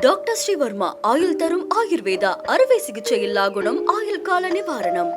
Doctor Sreevarma ஆயுள் தரும் ஆயுர்வேதா அறுவை சிகிச்சை குணம் ஆயுள் கால நிவாரணம்.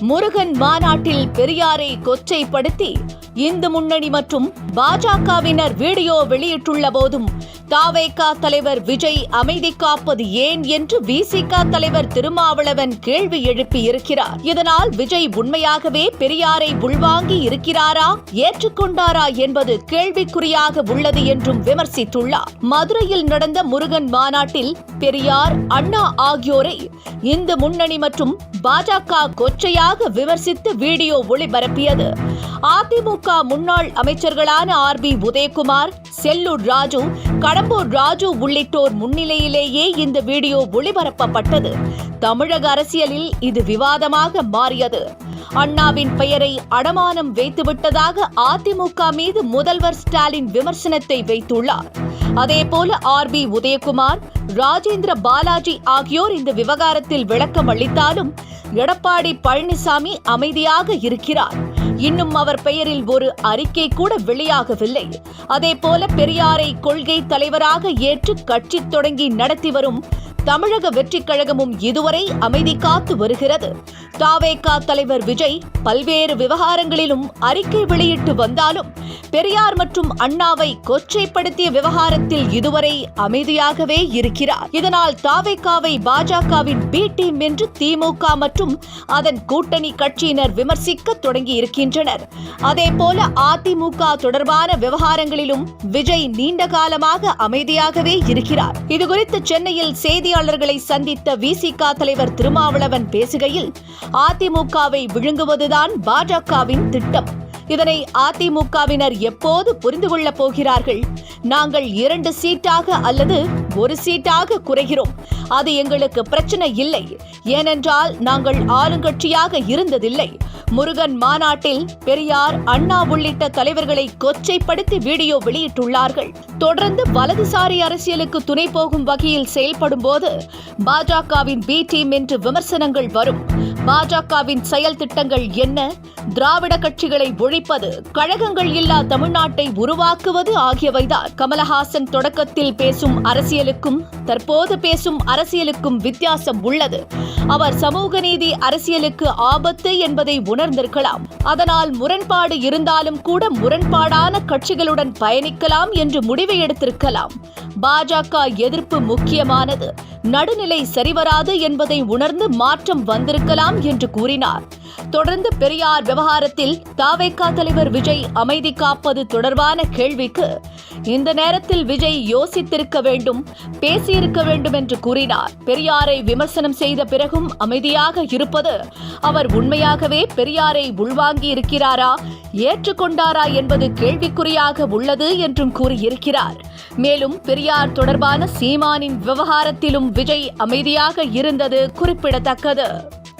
முருகன் மாநாட்டில் பெரியாரை கொச்சைப்படுத்தி இந்து முன்னணி மற்றும் பாஜகவினர் வீடியோ வெளியிட்டுள்ள போதும் தாவேகா தலைவர் விஜய் அமைதி காப்பது ஏன் என்று விசிக தலைவர் திருமாவளவன் கேள்வி எழுப்பி இருக்கிறார் இதனால் விஜய் உண்மையாகவே பெரியாரை உள்வாங்கி இருக்கிறாரா ஏற்றுக்கொண்டாரா என்பது கேள்விக்குறியாக உள்ளது என்றும் விமர்சித்துள்ளார். மதுரையில் நடந்த முருகன் மாநாட்டில் பெரியார் அண்ணா ஆகியோரை இந்து முன்னணி மற்றும் பாஜக கொச்சையாக விமர்சித்து வீடியோ ஒளிபரப்பியது. அதிமுக முன்னாள் அமைச்சர்களான ஆர் பி உதயகுமார் செல்லூர் ராஜு கடம்பூர் ராஜு உள்ளிட்டோர் முன்னிலையிலேயே இந்த வீடியோ ஒளிபரப்பப்பட்டது. தமிழக அரசியலில் இது விவாதமாக மாறியது. அண்ணாவின் பெயரை அடமானம் வைத்துவிட்டதாக அதிமுக மீது முதல்வர் ஸ்டாலின் விமர்சனத்தை வைத்துள்ளார். அதேபோல ஆர் பி உதயகுமார் ராஜேந்திர பாலாஜி ஆகியோர் இந்த விவகாரத்தில் விளக்கம் அளித்தாலும் எடப்பாடி பழனிசாமி அமைதியாக இருக்கிறார். இன்னும் அவர் பெயரில் ஒரு அறிக்கை கூட வெளியாகவில்லை. அதேபோல பெரியாரை கொள்கை தலைவராக ஏற்று கட்சி தொடங்கி நடத்தி வரும் தமிழக வெற்றிக் கழகமும் இதுவரை அமைதி காத்து வருகிறது. தாவேகா தலைவர் விஜய் பல்வேறு விவகாரங்களிலும் அறிக்கை வெளியிட்டு வந்தாலும் பெரியார் மற்றும் அண்ணாவை கொச்சைப்படுத்திய விவகாரத்தில் இதுவரை அமைதியாகவே இருக்கிறார். இதனால் தாவேகாவை பாஜகவின் பி டீம் என்று திமுக மற்றும் அதன் கூட்டணி கட்சியினர் விமர்சிக்க தொடங்கி இருக்கின்றனர் அதேபோல அதிமுக தொடர்பான விவகாரங்களிலும் விஜய் நீண்ட காலமாக அமைதியாகவே இருக்கிறார். இதுகுறித்து சென்னையில் செய்தி செய்தியாளர்களை சந்தித்த விசிக தலைவர் திருமாவளவன் பேசுகையில் அதிமுகவை விழுங்குவதுதான் பாஜகவின் திட்டம். இதனை அதிமுகவினர் எப்போது புரிந்து கொள்ளப் போகிறார்கள்? நாங்கள் இரண்டு சீட்டாக அல்லது ஒரு சீட்டாக குறைகிறோம். அது எங்களுக்கு பிரச்சனை இல்லை. ஏனென்றால் நாங்கள் ஆளுங்கட்சியாக இருந்ததில்லை. முருகன் மாநாட்டில் பெரியார் அண்ணா உள்ளிட்ட தலைவர்களை கொச்சைப்படுத்தி வீடியோ வெளியிட்டுள்ளார்கள். தொடர்ந்து வலதுசாரி அரசியலுக்கு துணை போகும் வகையில் செயல்படும் போது பாஜகவின் பி டீம் என்று விமர்சனங்கள் வரும். பாஜகவின் செயல் திட்டங்கள் என்ன? திராவிட கட்சிகளை ஒழிப்பது கழகங்கள் இல்லா தமிழ்நாட்டை உருவாக்குவது ஆகியவைதான். கமலஹாசன் தொடக்கத்தில் பேசும் அரசியலுக்கும் தற்போது பேசும் அரசியல் அரசியலுக்கும் வித்தியாசம் உள்ளது. அவர் சமூக நீதி அரசியலுக்கு ஆபத்து என்பதை உணர்ந்திருக்கலாம். அதனால் முரண்பாடு இருந்தாலும் கூட முரண்பாடான கட்சிகளுடன் பயணிக்கலாம் என்று முடிவை எடுத்திருக்கலாம். பாஜக எதிர்ப்பு முக்கியமானது. நடுநிலை சரிவராது என்பதை உணர்ந்து மாற்றம் வந்திருக்கலாம் என்று கூறினார். தொடர்ந்து பெரியார் விவகாரத்தில் தாவேக்கா தலைவர் விஜய் அமைதி காப்பது தொடர்பான கேள்விக்கு இந்த நேரத்தில் விஜய் யோசித்திருக்க வேண்டும் பேசியிருக்க வேண்டும் என்று கூறினார். பெரியாரை விமர்சனம் செய்த பிறகும் அமைதியாக இருப்பது அவர் உண்மையாகவே பெரியாரை உள்வாங்கி இருக்கிறாரா ஏற்றுக்கொண்டாரா என்பது கேள்விக்குறியாக உள்ளது என்றும் கூறியிருக்கிறார். மேலும் பெரியார் தொடர்பான சீமானின் விவகாரத்திலும் விஜய் அமைதியாக இருந்தது குறிப்பிடத்தக்கது.